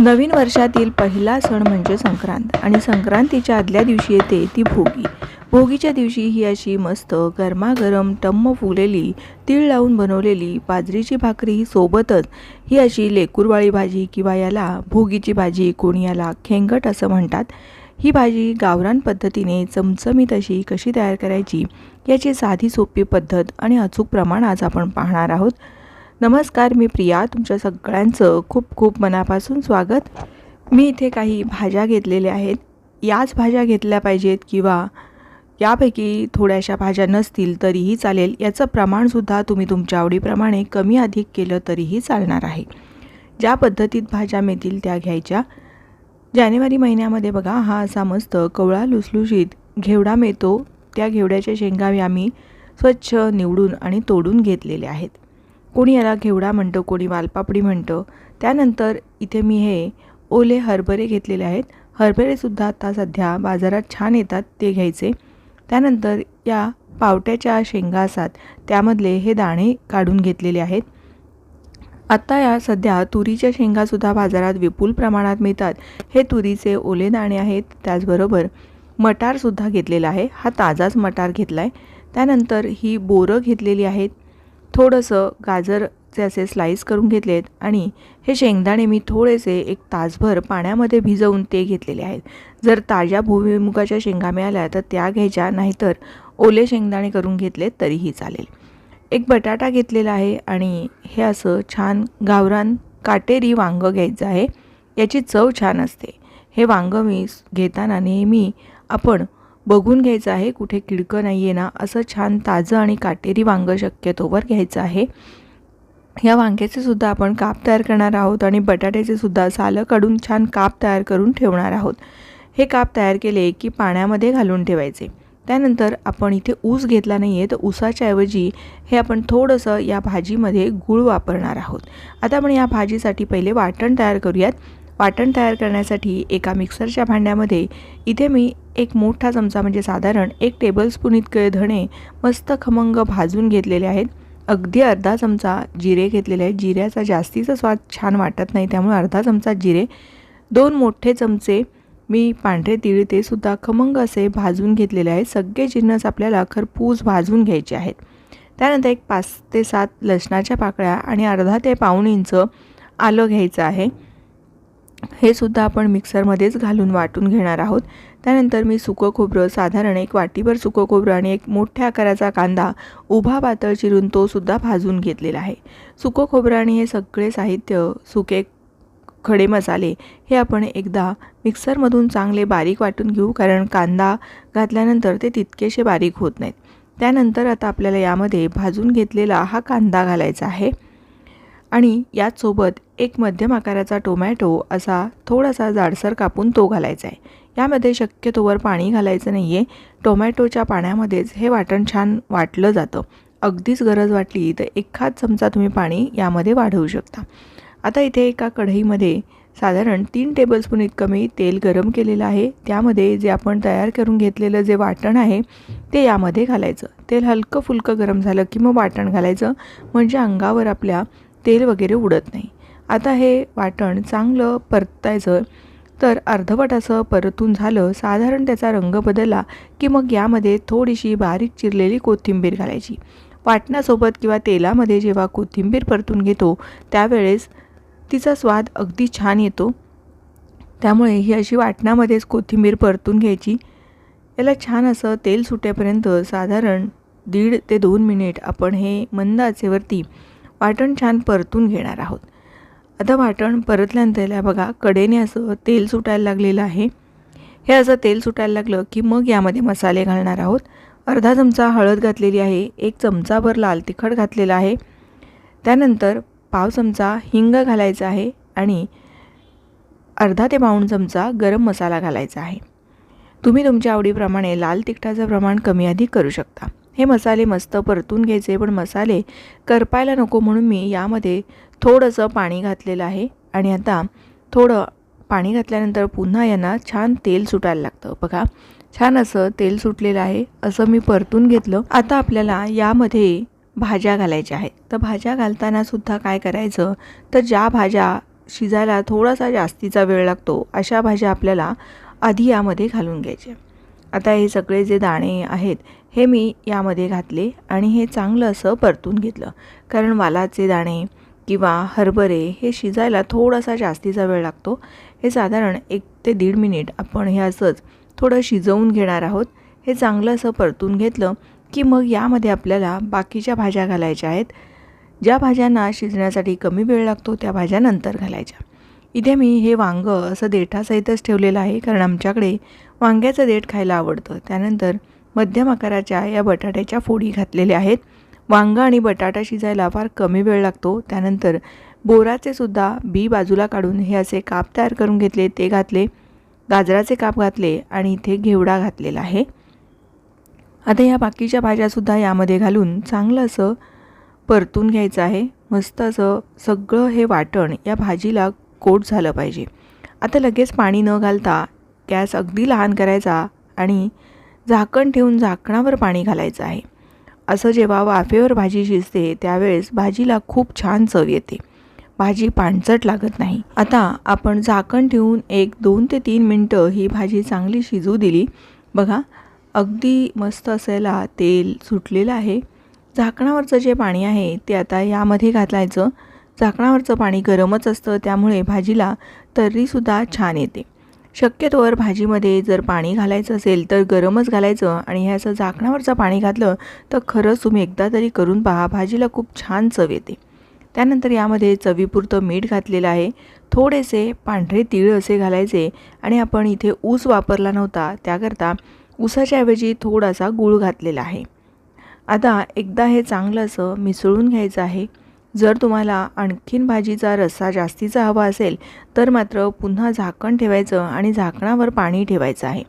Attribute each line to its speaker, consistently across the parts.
Speaker 1: नवीन वर्षातील पहिला सण म्हणजे संक्रांत आणि संक्रांतीच्या आदल्या दिवशी येते ती भोगी. भोगीच्या दिवशी ही अशी मस्त गरमागरम टम्म फुलेली तीळ लावून बनवलेली बाजरीची भाकरी ही सोबतच ही अशी लेकूरवाळी भाजी किंवा याला भोगीची भाजी कोणी याला खेंगट असं म्हणतात. ही भाजी गावरान पद्धतीने चमचमीत अशी कशी तयार करायची याची साधी सोपी पद्धत आणि अचूक प्रमाण आज आपण पाहणार आहोत. नमस्कार मी प्रिया. तुमच्या सगळ्यांचं खूप खूप मनापासून स्वागत. मी इथे काही भाज्या घेतलेल्या आहेत. याच भाज्या घेतल्या पाहिजेत किंवा यापैकी थोड्याशा भाज्या नसतील तरीही चालेल. याचं प्रमाणसुद्धा तुम्ही तुमच्या आवडीप्रमाणे कमी अधिक केलं तरीही चालणार आहे. ज्या पद्धतीत भाज्या मिळतील त्या घ्यायच्या. जानेवारी महिन्यामध्ये बघा हा असा मस्त कवळा लुसलुशीत घेवडा मिळतो. त्या घेवड्याच्या शेंगा आम्ही स्वच्छ निवडून आणि तोडून घेतलेल्या आहेत. कोणी याला घेवडा म्हणतं कोणी वालपापडी म्हणतं. त्यानंतर इथे मी हे ओले हरभरे घेतलेले आहेत. हरभरेसुद्धा आता सध्या बाजारात छान येतात ते घ्यायचे. त्यानंतर या पावट्याच्या शेंगा असतात त्यामधले हे दाणे काढून घेतलेले आहेत. आत्ता या सध्या तुरीच्या शेंगासुद्धा बाजारात विपुल प्रमाणात मिळतात. हे तुरीचे ओले दाणे आहेत त्याचबरोबर मटारसुद्धा घेतलेला आहे. हा ताजाच मटार घेतला आहे त्यानंतर ही बोरं घेतलेली आहेत. थोडंसं गाजरचे असे स्लाईस करून घेतले आहेत आणि हे शेंगदाणे मी थोडेसे एक तासभर पाण्यामध्ये भिजवून ते घेतलेले आहेत. जर ताज्या भूमिमुगाच्या शेंगा मिळाल्या तर त्या घ्यायच्या नाहीतर ओले शेंगदाणे करून घेतले तरीही चालेल. एक बटाटा घेतलेला आहे आणि हे असं छान गावरान काटेरी वांगं घ्यायचं आहे. याची चव छान असते. हे वांगं मी घेताना नेहमी आपण बघून घ्यायचं आहे कुठे किडकं नाही आहे ना असं छान ताजं आणि काटेरी वांगं शक्यतोवर घ्यायचं आहे. या वांग्याचे सुद्धा आपण काप तयार करणार आहोत आणि बटाट्याचे सुद्धा सालं काढून छान काप तयार करून ठेवणार आहोत. हे काप तयार केले की पाण्यामध्ये घालून ठेवायचे. त्यानंतर आपण इथे ऊस घेतला नाही आहे तर ऊसाच्या ऐवजी हे आपण थोडंसं या भाजीमध्ये गूळ वापरणार आहोत. आता आपण या भाजीसाठी पहिले वाटण तयार करूयात. वाटण तयार करण्यासाठी एका मिक्सरच्या भांड्यामध्ये इथे मी एक मोठा चमचा म्हणजे साधारण एक टेबलस्पून इतके धणे मस्त खमंग भाजून घेतलेले आहेत. अगदी अर्धा चमचा जिरे घेतलेले आहेत. जिऱ्याचा जास्तीचा स्वाद छान वाटत नाही त्यामुळे अर्धा चमचा जिरे दोन मोठे चमचे मी पांढरे तीळ ते सुद्धा खमंग असे भाजून घेतलेले आहेत. सगळे जिन्नस आपल्याला खरपूस भाजून घ्यायचे आहेत. त्यानंतर एक पाच ते सात लसणाच्या पाकळ्या आणि अर्धा ते पाऊण इंच आलं घ्यायचं आहे. हे सुद्धा आपण मिक्सरमध्येच घालून वाटून घेणार आहोत. त्यानंतर मी सुकं खोबरं साधारण एक वाटीभर सुकं खोबरं आणि एक मोठ्या आकाराचा कांदा उभा पातळ चिरून तोसुद्धा भाजून घेतलेला आहे. सुकं खोबरं आणि हे सगळे साहित्य सुके खडे मसाले हे आपण एकदा मिक्सरमधून चांगले बारीक वाटून घेऊ कारण कांदा घातल्यानंतर ते तितकेसे बारीक होत नाहीत. त्यानंतर आता आपल्याला यामध्ये भाजून घेतलेला हा कांदा घालायचा आहे. आणि याचसोबत एक मध्यम आकाराचा टोमॅटो असा थोडासा जाडसर कापून तो घालायचा आहे यामध्ये शक्यतोवर पाणी घालायचं नाही आहे टोमॅटोच्या पाण्यामध्येच हे वाटण छान वाटलं जातं. अगदीच गरज वाटली तर एखाद चमचा तुम्ही पाणी यामध्ये वाढवू शकता. आता इथे एका कढईमध्ये साधारण तीन टेबलस्पून इतकं मी तेल गरम केलेलं आहे. त्यामध्ये जे आपण तयार करून घेतलेलं जे वाटण आहे ते यामध्ये घालायचं. तेल हलकं फुलकं गरम झालं की मग वाटण घालायचं. म्हणजे अंगावर आपल्या तेल वगैरे उडत नाही. आता हे वाटण चांगलं परतायचं तर अर्धवट असं परतून झालं साधारण त्याचा रंग बदलला की मग यामध्ये थोडीशी बारीक चिरलेली कोथिंबीर घालायची. वाटणासोबत किंवा तेलामध्ये जेव्हा कोथिंबीर परतून घेतो त्यावेळेस तिचा स्वाद अगदी छान येतो. त्यामुळे ही अशी वाटणामध्येच कोथिंबीर परतून घ्यायची. याला छान असं तेल सुटेपर्यंत साधारण दीड ते दोन मिनिट आपण हे मंद आचेवरती वाटण छान परतून घेणार आहोत. आता वाटण परतल्यानंतर बघा कडेने असं तेल सुटायला लागलेलं आहे. हे असं तेल सुटायला लागलं की मग यामध्ये मसाले घालणार आहोत. अर्धा चमचा हळद घातलेली आहे एक चमचाभर लाल तिखट घातलेला आहे. त्यानंतर पाव चमचा हिंग घालायचा आहे आणि अर्धा ते पाऊण चमचा गरम मसाला घालायचा आहे. तुम्ही तुमच्या आवडीप्रमाणे लाल तिखटाचं प्रमाण कमी अधिक करू शकता. हे मसाले मस्त परतून घ्यायचे पण मसाले करपायला नको म्हणून मी यामध्ये थोडंसं पाणी घातलेलं आहे. आणि आता थोडं पाणी घातल्यानंतर पुन्हा यांना छान तेल सुटायला लागतं. बघा छान असं तेल सुटलेलं आहे. असं मी परतून घेतलं. आता आपल्याला यामध्ये भाज्या घालायच्या आहेत. तर भाज्या घालताना सुद्धा काय करायचं? तर ज्या भाज्या शिजायला थोडासा जास्तीचा वेळ लागतो अशा भाज्या आपल्याला आधी यामध्ये घालून घ्यायच्या. आता हे सगळे जे दाणे आहेत हे मी यामध्ये घातले आणि हे चांगलं असं परतून घेतलं. कारण वालाचे दाणे किंवा हरभरे हे शिजायला थोडासा जास्तीचा वेळ लागतो. हे साधारण एक ते दीड मिनिट आपण हे असंच थोडं शिजवून घेणार आहोत. हे चांगलं असं परतून घेतलं की मग यामध्ये आपल्याला बाकीच्या भाज्या घालायच्या आहेत. ज्या भाज्यांना शिजण्यासाठी कमी वेळ लागतो त्या भाज्या नंतर घालायच्या. इथे मी हे वांगं असं देठासहितच ठेवलेलं आहे कारण आमच्याकडे वांग्याचं देठ खायला आवडतं. त्यानंतर मध्यम आकाराच्या या बटाट्याच्या फोडी घातलेल्या आहेत. वांगं आणि बटाटा शिजायला फार कमी वेळ लागतो. त्यानंतर बोराचे सुद्धा बी बाजूला काढून हे असे काप तयार करून घेतले. ते घातले गाजराचे काप घातले आणि इथे घेवडा घातलेला आहे. आता या बाकीच्या भाज्यासुद्धा यामध्ये घालून चांगलं असं परतून घ्यायचं आहे. मस्त असं सगळं हे वाटण या भाजीला कोट झालं पाहिजे. आता लगेच पाणी न घालता गॅस अगदी लहान करायचा आणि झाकण ठेवून झाकणावर पाणी घालायचं आहे. असं जेव्हा वाफेवर भाजी शिजते त्यावेळेस भाजीला खूप छान चव येते. भाजी पाणचट लागत नाही. आता आपण झाकण ठेवून एक दोन ते तीन मिनटं ही भाजी चांगली शिजू दिली. बघा अगदी मस्त असायला तेल सुटलेलं आहे. झाकणावरचं जे पाणी आहे ते आता यामध्ये घालायचं. झाकणावरचं पाणी गरमच असतं त्यामुळे भाजीला तर्रीसुद्धा छान येते. शक्यतोवर भाजीमध्ये जर पाणी घालायचं असेल तर गरमच घालायचं आणि हे असं झाकणावरचं पाणी घातलं तर खरंच तुम्ही एकदा तरी करून पहा भाजीला खूप छान चव येते. त्यानंतर यामध्ये चवीपुरतं मीठ घातलेलं आहे. थोडेसे पांढरे तीळ असे घालायचे आणि आपण इथे ऊस वापरला नव्हता त्याकरता ऊसाच्या ऐवजी थोडासा गूळ घातलेला आहे. आता एकदा हे चांगलं असं मिसळून घ्यायचं आहे. जर तुम्हाला आणखीन भाजीचा रस्सा जास्तीचा हवा असेल तर मात्र पुन्हा झाकण ठेवायचं आणि झाकणावर पाणी ठेवायचं आहे.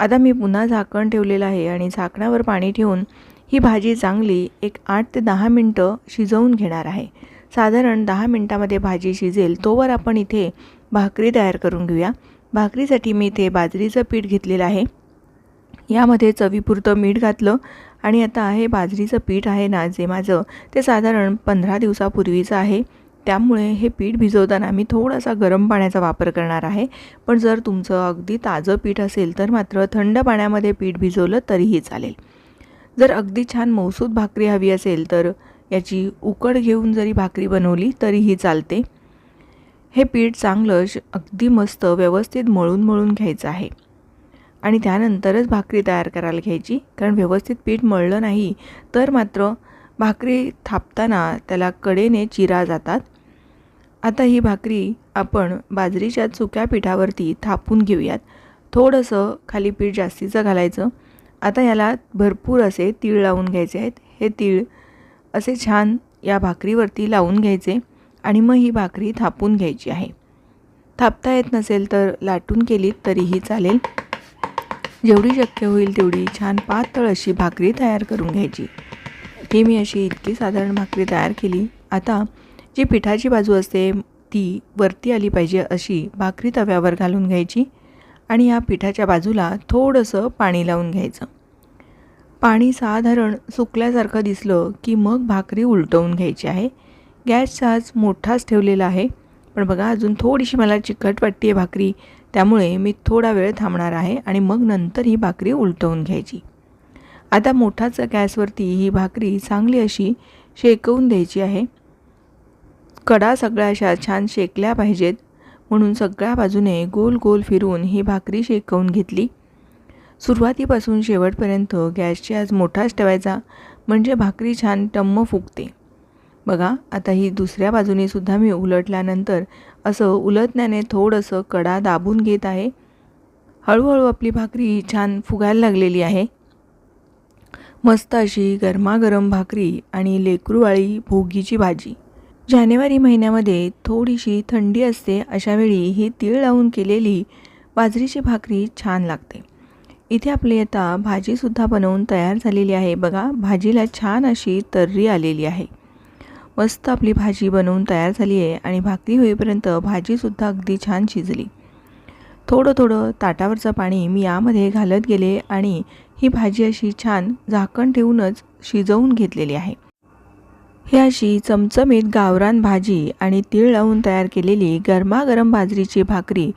Speaker 1: आता मी पुन्हा झाकण ठेवलेलं आहे आणि झाकणावर पाणी ठेवून ही भाजी चांगली एक आठ ते दहा मिनटं शिजवून घेणार आहे. साधारण दहा मिनटामध्ये भाजी शिजेल तोवर आपण इथे भाकरी तयार करून घेऊया. भाकरीसाठी मी इथे बाजरीचं पीठ घेतलेलं आहे. यामध्ये चवीपुरतं मीठ घातलं आणि आता हे बाजरीचं पीठ आहे ना जे माझं ते साधारण पंधरा दिवसापूर्वीचं आहे. त्यामुळे हे पीठ भिजवताना मी थोडासा गरम पाण्याचा वापर करणार आहे. पण जर तुमचं अगदी ताजं पीठ असेल तर मात्र थंड पाण्यामध्ये पीठ भिजवलं तरीही चालेल. जर अगदी छान मौसूद भाकरी हवी असेल तर याची उकड घेऊन जरी भाकरी बनवली तरीही चालते. हे पीठ चांगलं अगदी मस्त व्यवस्थित मळून मळून घ्यायचं आहे. आणि त्यानंतरच भाकरी तयार करायला घ्यायची. कारण व्यवस्थित पीठ मळलं नाही तर मात्र भाकरी थापताना त्याला कडेने चिरा जातात. आता ही भाकरी आपण बाजरीच्या सुक्या पिठावरती थापून घेऊयात. थोडंसं खाली पीठ जास्तीचं घालायचं. आता याला भरपूर असे तीळ लावून घ्यायचे आहेत. हे तीळ असे छान या भाकरीवरती लावून घ्यायचे आणि मग ही भाकरी थापून घ्यायची आहे. थापता येत नसेल तर लाटून केलीत तरीही चालेल. जेवढी शक्य होईल तेवढी छान पातळ अशी भाकरी तयार करून घ्यायची. ही मी अशी इतकी साधारण भाकरी तयार केली. आता जी पिठाची बाजू असते ती वरती आली पाहिजे अशी भाकरी तव्यावर घालून घ्यायची आणि या पिठाच्या बाजूला थोडंसं पाणी लावून घ्यायचं. पाणी साधारण सुकल्यासारखं दिसलं की मग भाकरी उलटवून घ्यायची आहे. गॅस आज मोठाच ठेवलेला आहे. पण बघा अजून थोडीशी मला चिकट वाटते आहे भाकरी. त्यामुळे मी थोडा वेळ थांबणार आहे आणि मग नंतर ही भाकरी उलटवून घ्यायची. आता मोठाच गॅसवरती ही भाकरी चांगली अशी शेकवून द्यायची आहे. कडा सगळ्या अशा छान शेकल्या पाहिजेत. म्हणून सगळ्या बाजूने गोल गोल फिरून ही भाकरी शेकवून घेतली. सुरुवातीपासून शेवटपर्यंत गॅसची आज मोठाच ठेवायचा म्हणजे भाकरी छान टम्म फुगते. बघा आता ही दुसऱ्या बाजूने सुद्धा मी उलटल्यानंतर असं उलटण्याने थोडंसं कडा दाबून घेत आहे. हळूहळू आपली भाकरी छान फुगायला लागलेली आहे. मस्त अशी गरमागरम भाकरी आणि लेकरूवाळी भोगीची भाजी. जानेवारी महिन्यामध्ये थोडीशी थंडी असते अशावेळी ही तीळ लावून केलेली बाजरीची भाकरी छान लागते. इथे आपली आता भाजीसुद्धा बनवून तयार झालेली आहे. बघा भाजीला छान अशी तर्री आलेली आहे. मस्त आपली भाजी बनवून तयार झाली आहे आणि भाकरी होईपर्यंत भाजीसुद्धा अगदी छान शिजली. थोडं थोडं ताटावरचं पाणी मी यामध्ये घालत गेले आणि ही भाजी अशी छान झाकण ठेवूनच शिजवून घेतलेली आहे. ही अशी चमचमीत गावरान भाजी आणि तीळ लावून तयार केलेली गरमागरम बाजरीची भाकरी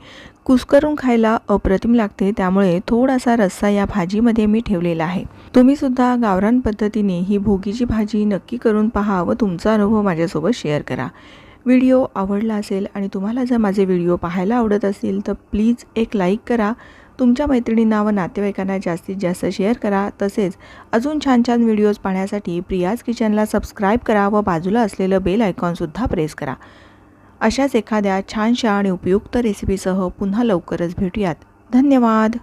Speaker 1: कुस्करून खायला अप्रतिम लागते त्यामुळे थोडासा रस्सा या भाजीमध्ये मी ठेवलेला आहे. तुम्ही सुद्धा गावरान पद्धतीने ही भोगीची भाजी नक्की करून पहा व तुमचा अनुभव माझ्यासोबत शेअर करा. व्हिडिओ आवडला असेल आणि तुम्हाला जर माझे व्हिडिओ पाहायला आवडत असतील तर प्लीज एक लाईक करा. तुमच्या मैत्रिणींना व नातेवाईकांना जास्तीत जास्त शेअर करा. तसेच अजून छान छान व्हिडिओज पाहण्यासाठी प्रियाज किचनला सबस्क्राईब करा व बाजूला असलेलं बेल आयकॉनसुद्धा प्रेस करा. अशाच एखाद्या छानशा आणि उपयुक्त रेसिपीसह पुन्हा लवकरच भेटूयात. धन्यवाद!